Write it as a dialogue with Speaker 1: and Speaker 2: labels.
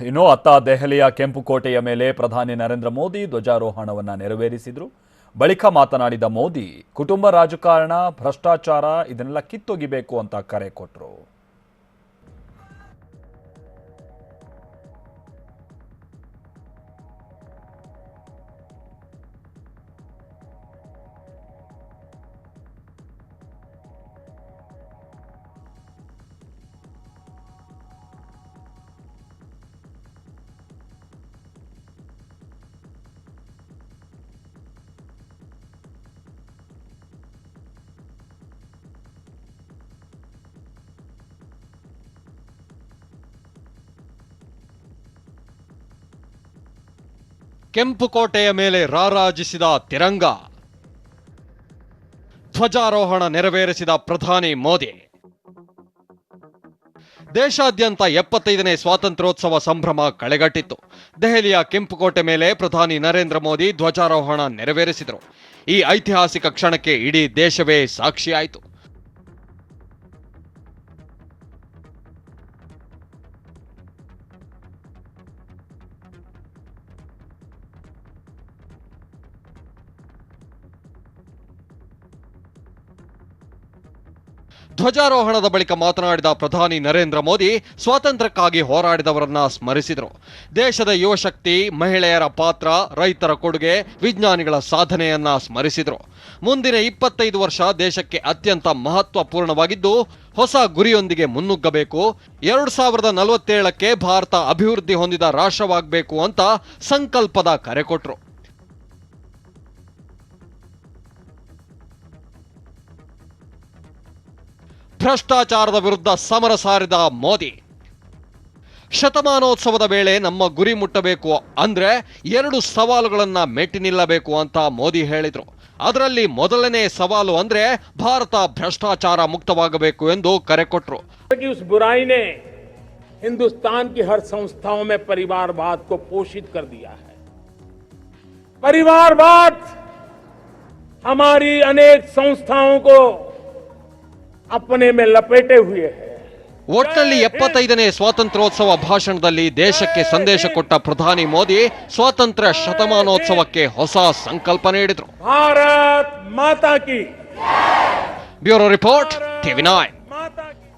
Speaker 1: ಇನ್ನು ಅತ್ತ ದೆಹಲಿಯ ಕೆಂಪುಕೋಟೆಯ ಮೇಲೆ ಪ್ರಧಾನಿ ನರೇಂದ್ರ ಮೋದಿ ಧ್ವಜಾರೋಹಣವನ್ನ ನೆರವೇರಿಸಿದ್ರು. ಬಳಿಕ ಮಾತನಾಡಿದ ಮೋದಿ, ಕುಟುಂಬ ರಾಜಕಾರಣ, ಭ್ರಷ್ಟಾಚಾರ, ಇದನ್ನೆಲ್ಲ ಕಿತ್ತೊಗಿಬೇಕು ಅಂತ ಕರೆ ಕೊಟ್ಟರು
Speaker 2: ಕೆಂಪು ಕೋಟೆಯ ಮೇಲೆ ರಾರಾಜಿಸಿದ ತಿರಂಗ. ಧ್ವಜಾರೋಹಣ ನೆರವೇರಿಸಿದ ಪ್ರಧಾನಿ ಮೋದಿ. ದೇಶಾದ್ಯಂತ ಎಪ್ಪತ್ತೈದನೇ ಸ್ವಾತಂತ್ರ್ಯೋತ್ಸವ ಸಂಭ್ರಮ ಕಳೆಗಟ್ಟಿತ್ತು. ದೆಹಲಿಯ ಕೆಂಪುಕೋಟೆ ಮೇಲೆ ಪ್ರಧಾನಿ ನರೇಂದ್ರ ಮೋದಿ ಧ್ವಜಾರೋಹಣ ನೆರವೇರಿಸಿದರು. ಈ ಐತಿಹಾಸಿಕ ಕ್ಷಣಕ್ಕೆ ಇಡೀ ದೇಶವೇ ಸಾಕ್ಷಿಯಾಯಿತು. ಧ್ವಜಾರೋಹಣದ ಬಳಿಕ ಮಾತನಾಡಿದ ಪ್ರಧಾನಿ ನರೇಂದ್ರ ಮೋದಿ ಸ್ವಾತಂತ್ರ್ಯಕ್ಕಾಗಿ ಹೋರಾಡಿದವರನ್ನ ಸ್ಮರಿಸಿದರು. ದೇಶದ ಯುವಶಕ್ತಿ, ಮಹಿಳೆಯರ ಪಾತ್ರ, ರೈತರ ಕೊಡುಗೆ, ವಿಜ್ಞಾನಿಗಳ ಸಾಧನೆಯನ್ನ ಸ್ಮರಿಸಿದರು. ಮುಂದಿನ ಇಪ್ಪತ್ತೈದು ವರ್ಷ ದೇಶಕ್ಕೆ ಅತ್ಯಂತ ಮಹತ್ವಪೂರ್ಣವಾಗಿದ್ದು, ಹೊಸ ಗುರಿಯೊಂದಿಗೆ ಮುನ್ನುಗ್ಗಬೇಕು. ಎರಡು ಸಾವಿರದ ನಲವತ್ತೇಳಕ್ಕೆ ಭಾರತ ಅಭಿವೃದ್ಧಿ ಹೊಂದಿದ ರಾಷ್ಟ್ರವಾಗಬೇಕು ಅಂತ ಸಂಕಲ್ಪದ ಕರೆ ಕೊಟ್ಟರು ಭ್ರಷ್ಟಾಚಾರದ ವಿರುದ್ಧ ಸಮರ ಸಾರಿದ ಮೋದಿ ಶತಮಾನೋತ್ಸವದ ವೇಳೆ ನಮ್ಮ ಗುರಿ ಮುಟ್ಟಬೇಕು ಅಂದ್ರೆ ಎರಡು ಸವಾಲುಗಳನ್ನ ಮೆಟ್ಟಿ ನಿಲ್ಲಬೇಕು ಅಂತ ಮೋದಿ ಹೇಳಿದ್ರು ಅದರಲ್ಲಿ ಮೊದಲನೇ ಸವಾಲು ಅಂದ್ರೆ ಭಾರತ ಭ್ರಷ್ಟಾಚಾರ ಮುಕ್ತವಾಗಬೇಕು ಎಂದು ಕರೆ ಕೊಟ್ರು
Speaker 3: कि उस बुराई ने हिंदुस्तान की हर संस्थाओं में परिवारवाद को पोषित कर दिया है परिवारवाद हमारी अनेक संस्थाओं को अपने में लपेटे हुए है
Speaker 2: ಒಟ್ನಲ್ಲಿ ಎಪ್ಪತ್ತೈದನೇ ಸ್ವಾತಂತ್ರ್ಯೋತ್ಸವ ಭಾಷಣದಲ್ಲಿ ದೇಶಕ್ಕೆ ಸಂದೇಶ ಕೊಟ್ಟ ಪ್ರಧಾನಿ ಮೋದಿ ಸ್ವಾತಂತ್ರ್ಯ ಶತಮಾನೋತ್ಸವಕ್ಕೆ ಹೊಸ ಸಂಕಲ್ಪ ನೀಡಿದ್ರು
Speaker 3: भारत माता की
Speaker 2: ಬ್ಯೂರೋ ರಿಪೋರ್ಟ್ ಟಿವಿ ನೈನ್